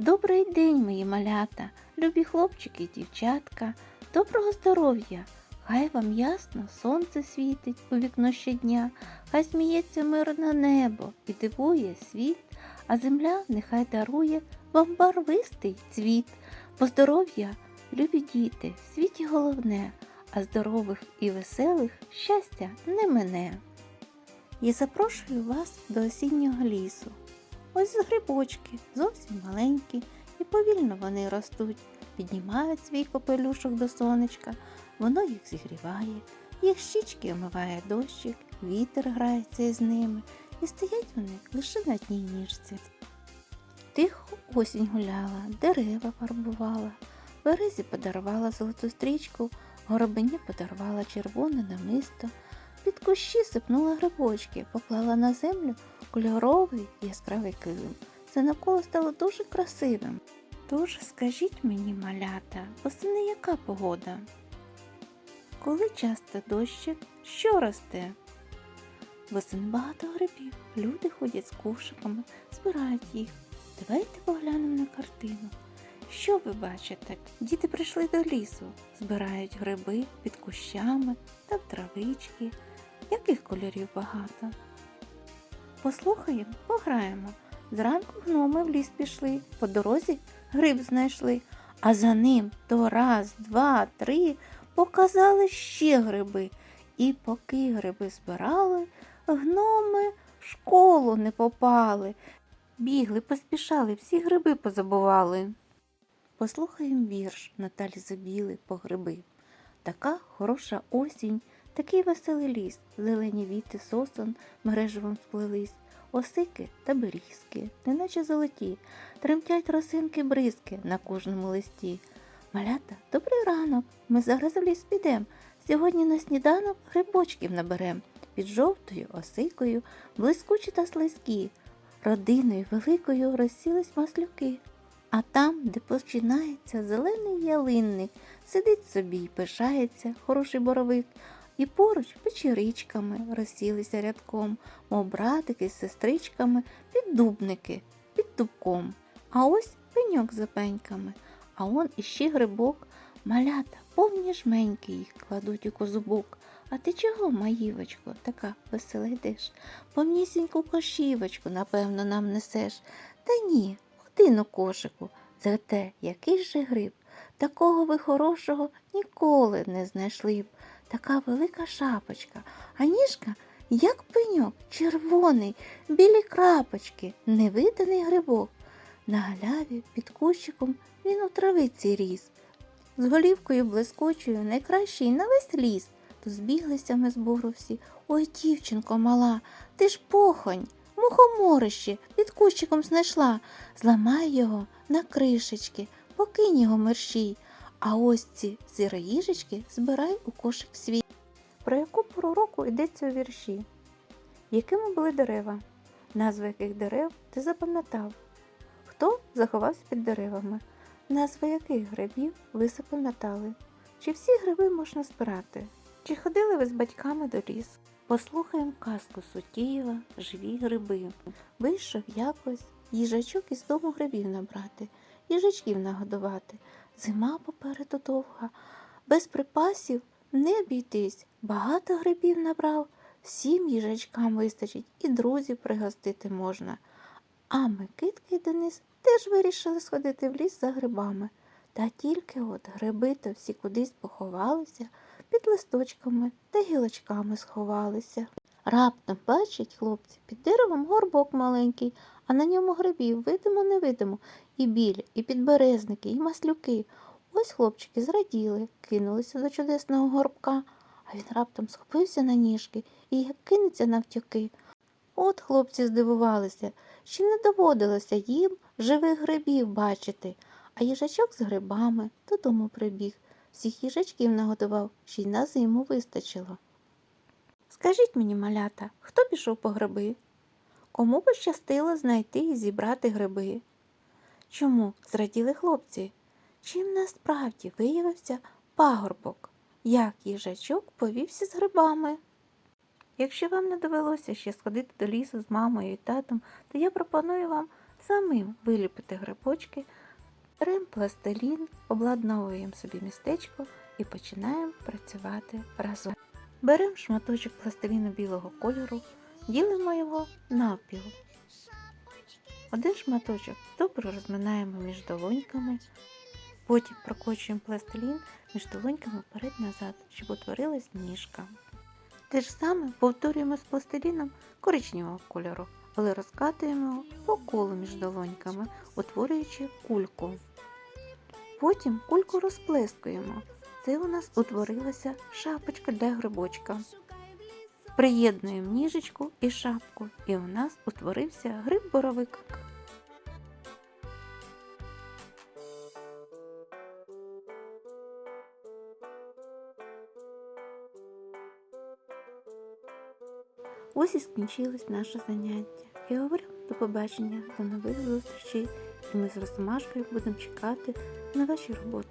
Добрий день, мої малята, любі хлопчики і дівчатка, доброго здоров'я! Хай вам ясно сонце світить у вікно щодня, хай сміється мирне небо і дивує світ, а земля нехай дарує вам барвистий цвіт. Бо здоров'я, любі діти, в світі головне, а здорових і веселих щастя не мине. І запрошую вас до осіннього лісу. Ось грибочки, зовсім маленькі, і повільно вони ростуть, піднімають свій капелюшок до сонечка, воно їх зігріває, їх щічки омиває дощик, вітер грається із ними, і стоять вони лише на дній ніжці. Тихо осінь гуляла, дерева фарбувала, березі подарувала золоту стрічку, горобині подарувала червоне намисто, під кущі сипнула грибочки, поклала на землю кольоровий яскравий килим. Це навколо стало дуже красивим. Тож скажіть мені, малята, восени яка погода? Коли часто дощик, що росте? Восени багато грибів. Люди ходять з кошиками, збирають їх. Давайте поглянемо на картину. Що ви бачите? Діти прийшли до лісу, збирають гриби під кущами та в травички. Яких кольорів багато? Послухаємо, пограємо. Зранку гноми в ліс пішли, по дорозі гриб знайшли, а за ним то раз, два, три показали ще гриби. І поки гриби збирали, гноми в школу не попали. Бігли, поспішали, всі гриби позабували. Послухаємо вірш Наталі Забіли по гриби. Така хороша осінь, такий веселий ліс, зелені віти сосон мережевом сплелись, осики та берізки, неначе золоті, тремтять росинки бризки на кожному листі. Малята, добрий ранок, ми зараз в ліс підем. Сьогодні на сніданок грибочків наберем. Під жовтою осикою, блискучі та слизькі, родиною великою розсілись маслюки. А там, де починається зелений ялинник, сидить собі й пишається хороший боровик, і поруч печеричками розсілися рядком, мов братики з сестричками, піддубники під дубком. А ось пеньок за пеньками, а он іще грибок, малята, повні жменьки їх кладуть у козубок. А ти чого, маївочко, така весела йдеш? Повнісіньку кошівочку, напевно, нам несеш. Та ні, один у кошику. Зате який же гриб? Такого ви хорошого ніколи не знайшли б. Така велика шапочка, а ніжка, як пеньок, червоний, білі крапочки, невиданий грибок. На галяві під кущиком він у травиці ріс. З голівкою блискучою найкращий на весь ліс. То збіглися ми з бору всі. Ой, дівчинко мала, ти ж похонь, мухоморище під кущиком знайшла. Зламай його на кришечки, покинь його мерщій. А ось ці сироїжечки збирай у кошик свій. Про яку пору року йдеться у вірші? Якими були дерева? Назви яких дерев ти запам'ятав? Хто заховався під деревами? Назви яких грибів ви запам'ятали? Чи всі гриби можна збирати? Чи ходили ви з батьками до лісу? Послухаємо казку Сутієва Живі гриби. Вийшов якось їжачок із дому грибів набрати, їжачків нагодувати. Зима попереду довга, без припасів не обійтись. Багато грибів набрав, всім їжачкам вистачить і друзів пригостити можна. А Микитки і Денис теж вирішили сходити в ліс за грибами. Та тільки от гриби то всі кудись поховалися, під листочками та гілочками сховалися. Раптом бачать хлопці під деревом горбок маленький, а на ньому грибів видимо, невидимо, і білі, і підберезники, і маслюки. Ось хлопчики зраділи, кинулися до чудесного горбка, а він раптом схопився на ніжки і як кинеться навтюки. От хлопці здивувалися, що не доводилося їм живих грибів бачити, а їжачок з грибами додому прибіг. Всіх їжачків нагодував, ще й на зиму вистачило. Скажіть мені, малята, хто пішов по гриби? Кому пощастило знайти і зібрати гриби? Чому зраділи хлопці? Чим насправді виявився пагорбок? Як їжачок повівся з грибами? Якщо вам не довелося ще сходити до лісу з мамою і татом, то я пропоную вам самим виліпити грибочки, беремо пластилін, обладновуємо собі містечко і починаємо працювати разом. Беремо шматочок пластиліну білого кольору, ділимо його навпіл. Один шматочок добре розминаємо між долоньками, потім прокочуємо пластилін між долоньками вперед-назад, щоб утворилась ніжка. Те ж саме повторюємо з пластиліном коричневого кольору, але розкатуємо по колу між долоньками, утворюючи кульку. Потім кульку розплескуємо. Це у нас утворилася шапочка для грибочка. Приєднуємо ніжечку і шапку, і у нас утворився гриб-боровик. Ось і скінчилось наше заняття. Я говорю до побачення, до нових зустрічей, і ми з Росомашкою будемо чекати на ваші роботи.